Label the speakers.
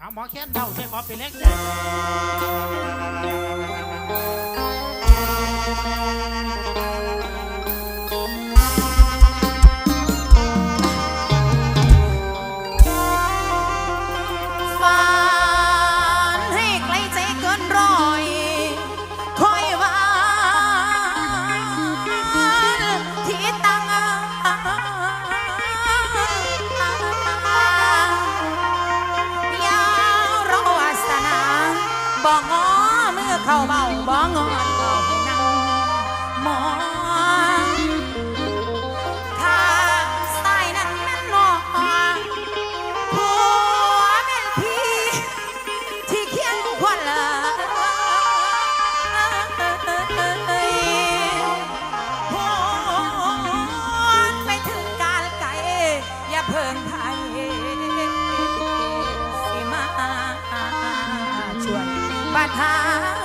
Speaker 1: เอาหมอแค้นเดาใช่ขอเป็นเล็กใจ
Speaker 2: เข้าเบาบ่งอนก็ให้นั่งมองถ้าสายนั้นแม่นนอกผัวแม่นพี่ที่เคียงควันละโหนไปถึงการไกลอย่าเพิ่งไทยสิมาช่วยบาดหา